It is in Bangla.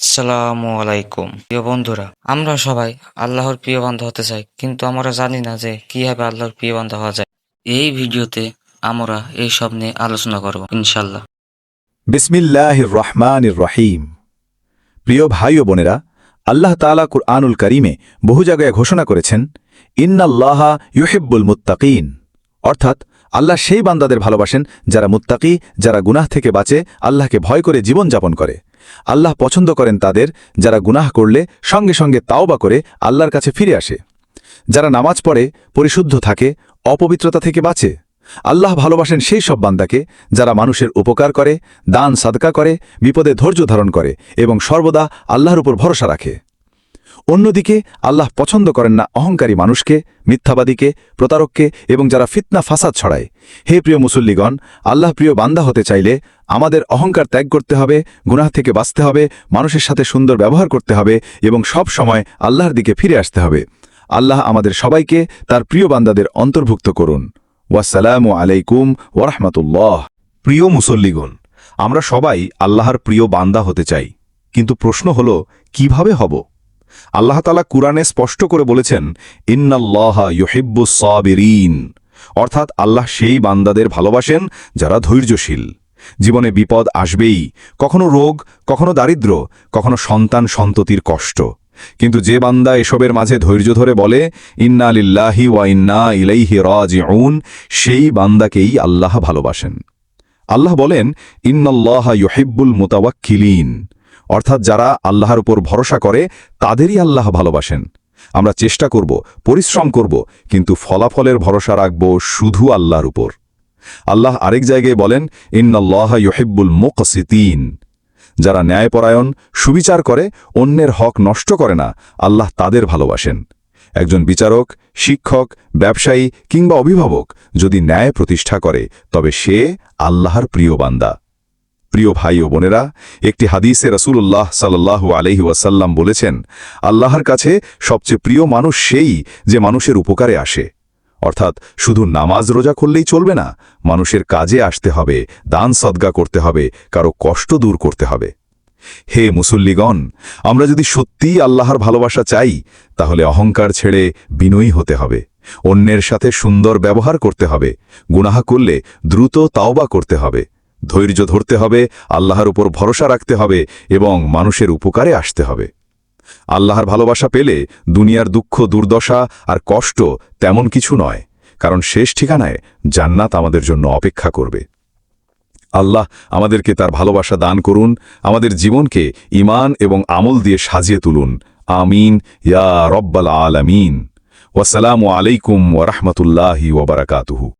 আসসালামু আলাইকুম। প্রিয় বন্ধুরা, আমরা সবাই আল্লাহর প্রিয় বান্ধব হতে চাই, কিন্তু আমরা জানি না যে কীভাবে আল্লাহর প্রিয় বান্ধব হওয়া যায়। এই ভিডিওতে আমরা এই সব নিয়ে আলোচনা করব ইনশাল্লাহ বিসমিল্লাহ রহমান রহিম। প্রিয় ভাই ও বোনেরা, আল্লাহ তালা কুরআনুল করিমে বহু জায়গায় ঘোষণা করেছেন, ইন্নাল্লাহা ইউহিব্বুল মুত্তাকিন। অর্থাৎ, আল্লাহ সেই বান্দাদের ভালোবাসেন যারা মুত্তাকি, যারা গুনাহ থেকে বাঁচে, আল্লাহকে ভয় করে জীবন জীবনযাপন করে। আল্লাহ পছন্দ করেন তাদের যারা গুনাহ করলে সঙ্গে সঙ্গে তাওবা করে আল্লাহর কাছে ফিরে আসে। যারা নামাজ পড়ে, পরিশুদ্ধ থাকে, অপবিত্রতা থেকে বাঁচে, আল্লাহ ভালোবাসেন সেই সব বান্দাকে যারা মানুষের উপকার করে, দান, সাদকা করে, বিপদে ধৈর্য ধারণ করে এবং সর্বদা আল্লাহর উপর ভরসা রাখে। অন্যদিকে, আল্লাহ পছন্দ করেন না অহংকারী মানুষকে, মিথ্যাবাদীকে, প্রতারককে এবং যারা ফিতনা, ফাসাদ ছড়ায়। হে প্রিয় মুসল্লিগণ, আল্লাহ প্রিয় বান্দা হতে চাইলে আমাদের অহংকার ত্যাগ করতে হবে, গুনাহ থেকে বাঁচতে হবে, মানুষের সাথে সুন্দর ব্যবহার করতে হবে এবং সব সময় আল্লাহর দিকে ফিরে আসতে হবে। আল্লাহ আমাদের সবাইকে তার প্রিয় বান্দাদের অন্তর্ভুক্ত করুন। ওয়াসালামু আলাইকুম ওরহমতুল্লাহ প্রিয় মুসল্লিগণ, আমরা সবাই আল্লাহর প্রিয় বান্দা হতে চাই, কিন্তু প্রশ্ন হল, কীভাবে হব? আল্লাহ তালা কুরআনে স্পষ্ট করে বলেছেন, ইন্নাল্লাহা ইউহিব্বু সাবিরিন। অর্থাৎ আল্লাহ সেই বান্দাদের ভালোবাসেন যারা ধৈর্যশীল। জীবনে বিপদ আসবেই, কখনো রোগ, কখনো দারিদ্র্য, কখনো সন্তান সন্ততির কষ্ট। কিন্তু যে বান্দা এসবের মাঝে ধৈর্য ধরে বলে, ইন্না লিল্লাহি ওয়া ইন্না ইলাইহি রাজিউন, সেই বান্দাকেই আল্লাহ ভালোবাসেন। আল্লাহ বলেন, ইন্নাল্লাহা ইউহিব্বুল মুতাওয়াক্কিলিন। অর্থাৎ যারা আল্লাহর উপর ভরসা করে, তাদেরই আল্লাহ ভালোবাসেন। আমরা চেষ্টা করব, পরিশ্রম করব, কিন্তু ফলাফলের ভরসা রাখব শুধু আল্লাহর উপর। আল্লাহ আরেক জায়গায় বলেন, ইন্নাল্লাহা ইউহিব্বুল মুকসিতিন। যারা ন্যায়পরায়ণ, সুবিচার করে, অন্যের হক নষ্ট করে না, আল্লাহ তাদের ভালোবাসেন। একজন বিচারক, শিক্ষক, ব্যবসায়ী কিংবা অভিভাবক যদি ন্যায় প্রতিষ্ঠা করে, তবে সে আল্লাহর প্রিয় বান্দা। প্রিয় ভাই ও বোনেরা, একটি হাদিসে রসুল্লাহ সাল্লাহ আলহি ওয়াসাল্লাম বলেছেন, আল্লাহর কাছে সবচেয়ে প্রিয় মানুষ সেই যে মানুষের উপকারে আসে। অর্থাৎ শুধু নামাজ রোজা করলেই চলবে না, মানুষের কাজে আসতে হবে, দান সদ্গা করতে হবে, কারও কষ্ট দূর করতে হবে। হে মুসল্লিগণ, আমরা যদি সত্যিই আল্লাহর ভালোবাসা চাই, তাহলে অহংকার ছেড়ে বিনয়ী হতে হবে, অন্যের সাথে সুন্দর ব্যবহার করতে হবে, গুনাহা করলে দ্রুত তাওবা করতে হবে। ধৈর্য ধরতে হবে, আল্লাহর উপর ভরসা রাখতে হবে এবং মানুষের উপকারে আসতে হবে। আল্লাহর ভালোবাসা পেলে দুনিয়ার দুঃখ, দুর্দশা আর কষ্ট তেমন কিছু নয়, কারণ শেষ ঠিকানায় জান্নাত আমাদের জন্য অপেক্ষা করবে। আল্লাহ আমাদেরকে তার ভালোবাসা দান করুন, আমাদের জীবনকে ইমান এবং আমল দিয়ে সাজিয়ে তুলুন। আমিন, ইয়া রব্বাল আলামিন। ওয়াসালামু আলাইকুম ওরহমতুল্লাহি ওবরাকাতুহু